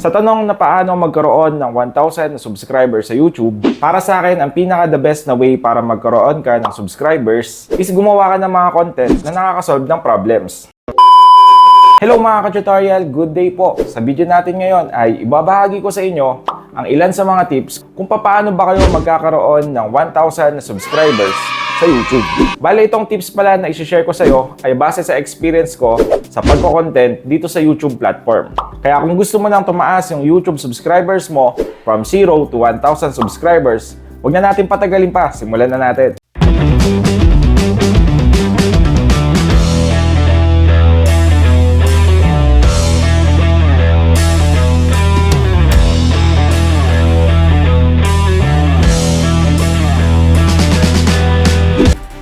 Sa tanong na paano magkaroon ng 1,000 na subscribers sa YouTube, para sa akin, ang pinaka the best na way para magkaroon ka ng subscribers is gumawa ka ng mga content na nakakasolve ng problems. Hello mga ka-tutorial, good day po. Sa video natin ngayon ay ibabahagi ko sa inyo ang ilan sa mga tips kung paano ba kayo magkakaroon ng 1,000 na subscribers sa YouTube. Bale, itong tips pala na isi-share ko sa iyo ay base sa experience ko sa pagko-content dito sa YouTube platform. Kaya kung gusto mo nang tumaas yung YouTube subscribers mo from 0 to 1,000 subscribers, huwag na natin patagalin pa, simulan na natin.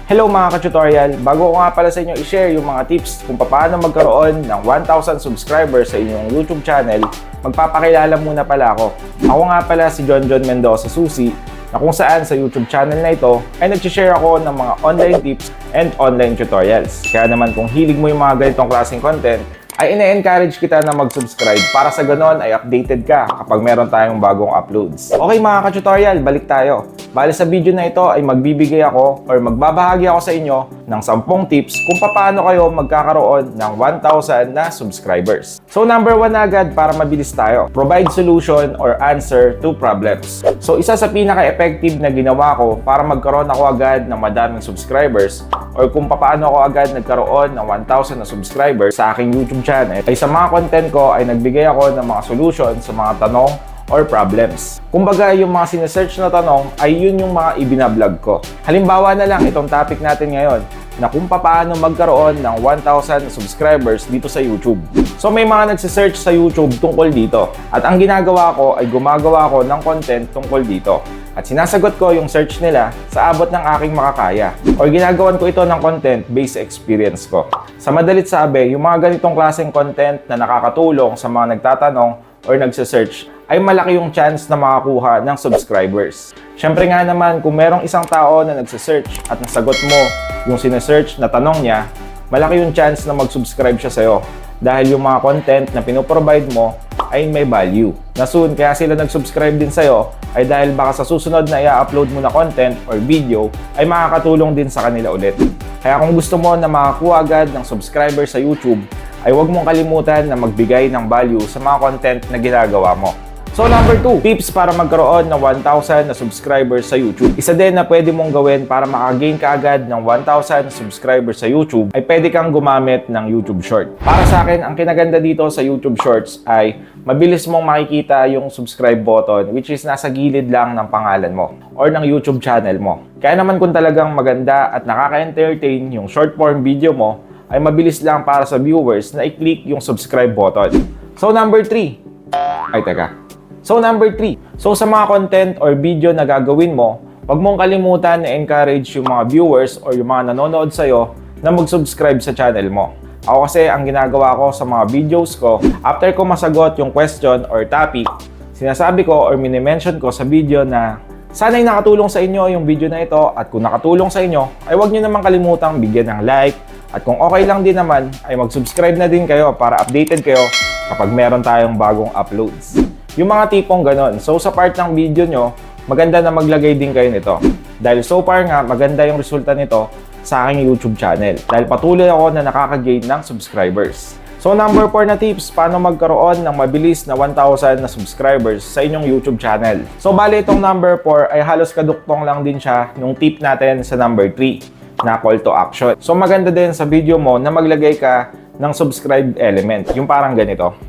Hello mga ka-tutorial! Bago ko nga pala sa inyo i-share yung mga tips kung paano magkaroon ng 1,000 subscribers sa inyong YouTube channel, magpapakilala muna pala ako. Ako nga pala si John John Mendoza Susi, na kung saan sa YouTube channel na ito ay nag-share ako ng mga online tips and online tutorials. Kaya naman kung hilig mo yung mga ganitong klaseng content, ay ine-encourage kita na mag-subscribe para sa ganon ay updated ka kapag meron tayong bagong uploads. Okay mga ka-tutorial, balik tayo. Bale sa video na ito ay magbibigay ako or magbabahagi ako sa inyo ng 10 tips kung paano kayo magkakaroon ng 1,000 na subscribers. So number 1 agad para mabilis tayo. Provide solution or answer to problems. So isa sa pinaka-effective na ginawa ko para magkaroon ako agad ng madaming subscribers or kung paano ako agad nagkaroon ng 1,000 na subscribers sa aking YouTube channel ay sa mga content ko ay nagbigay ako ng mga solution sa mga tanong or problems. Kumbaga, yung mga sinesearch na tanong ay yun yung mga ibinablog ko. Halimbawa na lang itong topic natin ngayon na kung paano magkaroon ng 1,000 subscribers dito sa YouTube. So may mga nagsisearch sa YouTube tungkol dito at ang ginagawa ko ay gumagawa ko ng content tungkol dito at sinasagot ko yung search nila sa abot ng aking makakaya or ginagawan ko ito ng content based experience ko. Sa madalit sabi, yung mga ganitong klaseng content na nakakatulong sa mga nagtatanong or nagse-search ay malaki yung chance na makakuha ng subscribers. Siyempre nga naman, kung merong isang tao na nagse-search at nasagot mo yung sinesearch na tanong niya, malaki yung chance na mag-subscribe siya sa'yo dahil yung mga content na pinoprovide mo ay may value. Na soon, kaya sila nag-subscribe din sa'yo ay dahil baka sa susunod na i-upload mo na content or video ay makakatulong din sa kanila ulit. Kaya kung gusto mo na makakuha agad ng subscriber sa YouTube, ay huwag mong kalimutan na magbigay ng value sa mga content na ginagawa mo. So number 2, tips para magkaroon ng 1,000 na subscribers sa YouTube. Isa din na pwede mong gawin para makagain ka agad ng 1,000 subscribers sa YouTube ay pwede kang gumamit ng YouTube Short. Para sa akin, ang kinaganda dito sa YouTube Shorts ay mabilis mong makikita yung subscribe button which is nasa gilid lang ng pangalan mo or ng YouTube channel mo. Kaya naman kung talagang maganda at nakaka-entertain yung short form video mo, ay mabilis lang para sa viewers na i-click yung subscribe button. So number 3, ay teka, So number 3, so sa mga content or video na gagawin mo, huwag mong kalimutan na encourage yung mga viewers or yung mga nanonood sa'yo na mag-subscribe sa channel mo. Ako kasi ang ginagawa ko sa mga videos ko, after ko masagot yung question or topic, sinasabi ko or minimension ko sa video na sana'y nakatulong sa inyo yung video na ito at kung nakatulong sa inyo, ay huwag nyo naman kalimutang bigyan ng like at kung okay lang din naman, ay mag-subscribe na din kayo para updated kayo kapag meron tayong bagong uploads. Yung mga tipong ganon. So sa part ng video nyo, maganda na maglagay din kayo nito. Dahil so far nga, maganda yung resulta nito sa aking YouTube channel. Dahil patuloy ako na nakaka-gain ng subscribers. So number 4 na tips, paano magkaroon ng mabilis na 1,000 na subscribers sa inyong YouTube channel. So bali itong number 4 ay halos kaduktong lang din siya nung tip natin sa number 3 na call to action. So maganda din sa video mo na maglagay ka ng subscribe element. Yung parang ganito.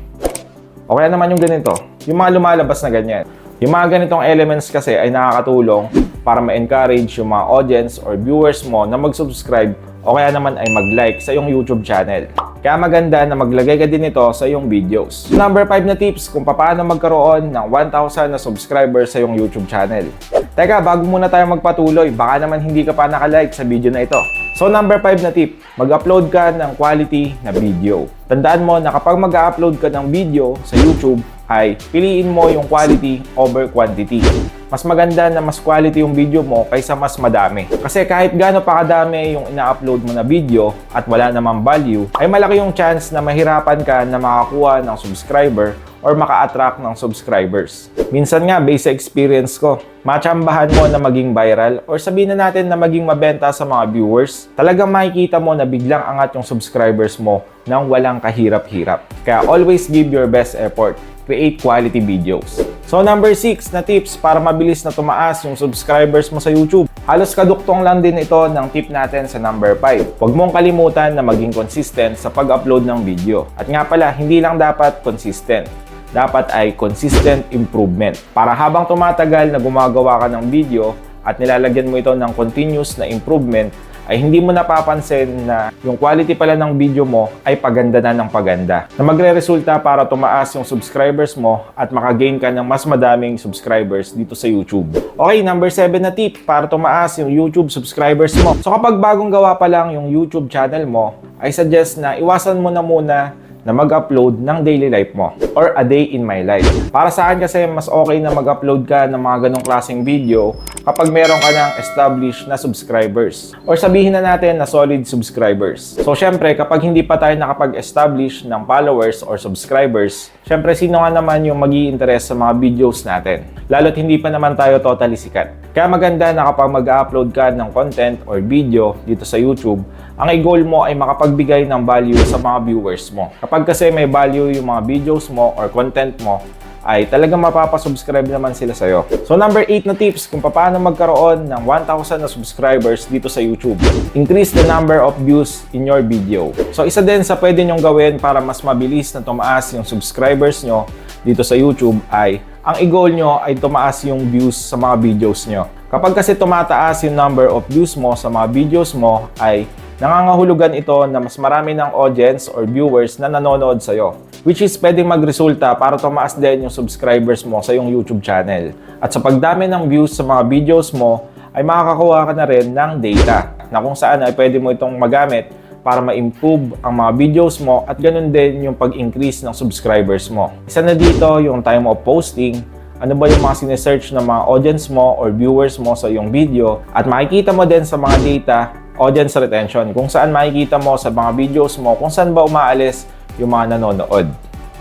O kaya naman yung ganito, yung mga lumalabas na ganyan. Yung mga ganitong elements kasi ay nakakatulong para ma-encourage yung mga audience or viewers mo na mag-subscribe o kaya naman ay mag-like sa iyong YouTube channel. Kaya maganda na maglagay ka din ito sa iyong videos. Number 5 na tips kung paano magkaroon ng 1,000 na subscribers sa iyong YouTube channel. Teka, bago muna tayo magpatuloy, baka naman hindi ka pa nakalike sa video na ito. So number 5 na tip, mag-upload ka ng quality na video. Tandaan mo na kapag mag-upload ka ng video sa YouTube, ay piliin mo yung quality over quantity. Mas maganda na mas quality yung video mo kaysa mas madami. Kasi kahit gaano pa kadami yung ina-upload mo na video at wala namang value, ay malaki yung chance na mahirapan ka na makakuha ng subscriber or maka-attract ng subscribers. Minsan nga, based sa experience ko, machambahan mo na maging viral or sabihin na natin na maging mabenta sa mga viewers, talagang makikita mo na biglang angat yung subscribers mo nang walang kahirap-hirap. Kaya always give your best effort. Create quality videos. So number 6 na tips para mabilis na tumaas yung subscribers mo sa YouTube. Halos kaduktong lang din ito ng tip natin sa number 5. Huwag mong kalimutan na maging consistent sa pag-upload ng video. At nga pala, hindi lang dapat consistent dapat ay consistent improvement. Para habang tumatagal na gumagawa ka ng video at nilalagyan mo ito ng continuous na improvement, ay hindi mo napapansin na yung quality pala ng video mo ay paganda na ng paganda. Na magre-resulta para tumaas yung subscribers mo at makagain ka ng mas madaming subscribers dito sa YouTube. Okay, number 7 na tip para tumaas yung YouTube subscribers mo. So kapag bagong gawa pa lang yung YouTube channel mo, I suggest na iwasan mo na muna na mag-upload ng daily life mo or a day in my life. Para sa akin kasi mas okay na mag-upload ka ng mga ganong klaseng video kapag meron ka ng established na subscribers or sabihin na natin na solid subscribers. So syempre kapag hindi pa tayo nakapag-establish ng followers or subscribers, syempre sino nga naman yung mag interest sa mga videos natin? Lalo't hindi pa naman tayo totally sikat. Kaya maganda na kapag mag-upload ka ng content or video dito sa YouTube, ang i-goal mo ay makapagbigay ng value sa mga viewers mo. Kapag kasi may value yung mga videos mo or content mo, ay talagang mapapasubscribe naman sila sa'yo. So number 8 na tips kung paano magkaroon ng 1,000 na subscribers dito sa YouTube. Increase the number of views in your video. So isa din sa pwede nyong gawin para mas mabilis na tumaas yung subscribers nyo dito sa YouTube ay ang i-goal nyo ay tumaas yung views sa mga videos nyo. Kapag kasi tumataas yung number of views mo sa mga videos mo ay nangangahulugan ito na mas marami ng audience or viewers na nanonood sa'yo. Which is pwedeng magresulta para tumaas din yung subscribers mo sa iyong YouTube channel. At sa pagdami ng views sa mga videos mo, ay makakakuha ka na rin ng data na kung saan ay pwede mo itong magamit para ma-improve ang mga videos mo at ganun din yung pag-increase ng subscribers mo. Isa na dito yung time of posting, ano ba yung mga sinesearch ng mga audience mo or viewers mo sa iyong video? At makikita mo din sa mga data audience retention. Kung saan makikita mo sa mga videos mo kung saan ba umaalis yung mga nanonood?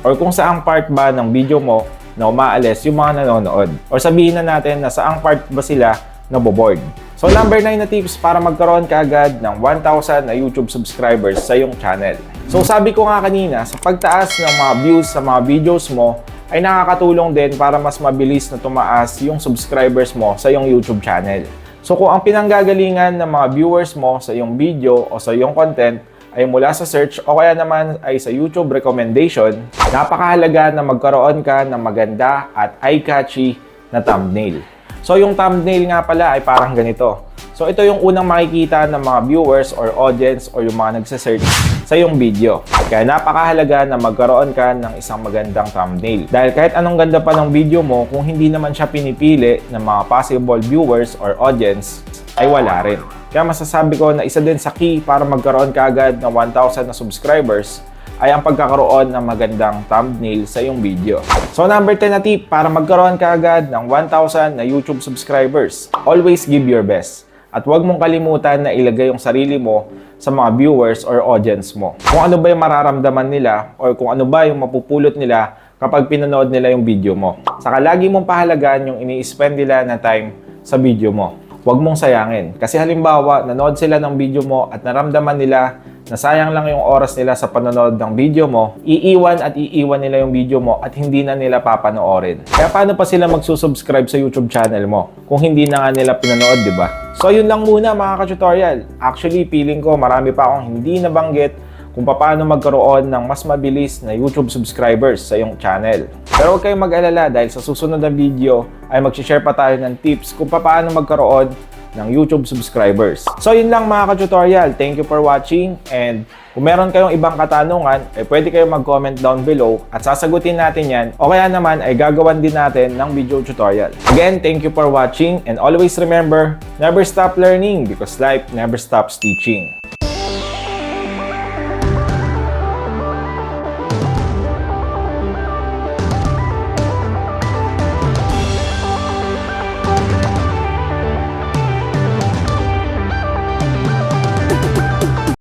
Or kung saang part ba ng video mo na umaalis yung mga nanonood? Or sabihin na natin na saang part ba sila naboboard. So number 9 na tips para magkaroon ka agad ng 1,000 na YouTube subscribers sa iyong channel. So sabi ko nga kanina, sa pagtaas ng mga views sa mga videos mo, ay nakakatulong din para mas mabilis na tumaas yung subscribers mo sa iyong YouTube channel. So kung ang pinanggagalingan ng mga viewers mo sa iyong video o sa iyong content ay mula sa search o kaya naman ay sa YouTube recommendation, napakahalaga na magkaroon ka ng maganda at eye-catchy na thumbnail. So yung thumbnail nga pala ay parang ganito. So ito yung unang makikita ng mga viewers or audience or yung mga nagsasearch sa iyong video. Kaya napakahalaga na magkaroon ka ng isang magandang thumbnail. Dahil kahit anong ganda pa ng video mo, kung hindi naman siya pinipili ng mga possible viewers or audience, ay wala rin. Kaya masasabi ko na isa din sa key para magkaroon ka agad ng 1,000 na subscribers ay ang pagkakaroon ng magandang thumbnail sa iyong video. So number 10 na tip para magkaroon ka agad ng 1,000 na YouTube subscribers. Always give your best. At huwag mong kalimutan na ilagay yung sarili mo sa mga viewers or audience mo. Kung ano ba yung mararamdaman nila or kung ano ba yung mapupulot nila kapag pinanood nila yung video mo. Saka lagi mong pahalagaan yung ini-spend nila na time sa video mo. Huwag mong sayangin. Kasi halimbawa, nanood sila ng video mo at naramdaman nila na sayang lang yung oras nila sa panonood ng video mo, iiwan at iiwan nila yung video mo at hindi na nila papanoorin. Kaya paano pa sila magsusubscribe sa YouTube channel mo kung hindi na nga nila pinanood, di ba? So yun lang muna mga ka-tutorial. Actually, feeling ko marami pa akong hindi nabanggit kung paano magkaroon ng mas mabilis na YouTube subscribers sa iyong channel. Pero huwag kayong mag-alala dahil sa susunod na video ay mag-share pa tayo ng tips kung paano magkaroon ng YouTube subscribers. So yun lang mga ka-tutorial. Thank you for watching and kung meron kayong ibang katanungan, eh pwede kayong mag-comment down below at sasagutin natin yan o kaya naman ay gagawan din natin ng video tutorial. Again, thank you for watching and always remember, never stop learning because life never stops teaching.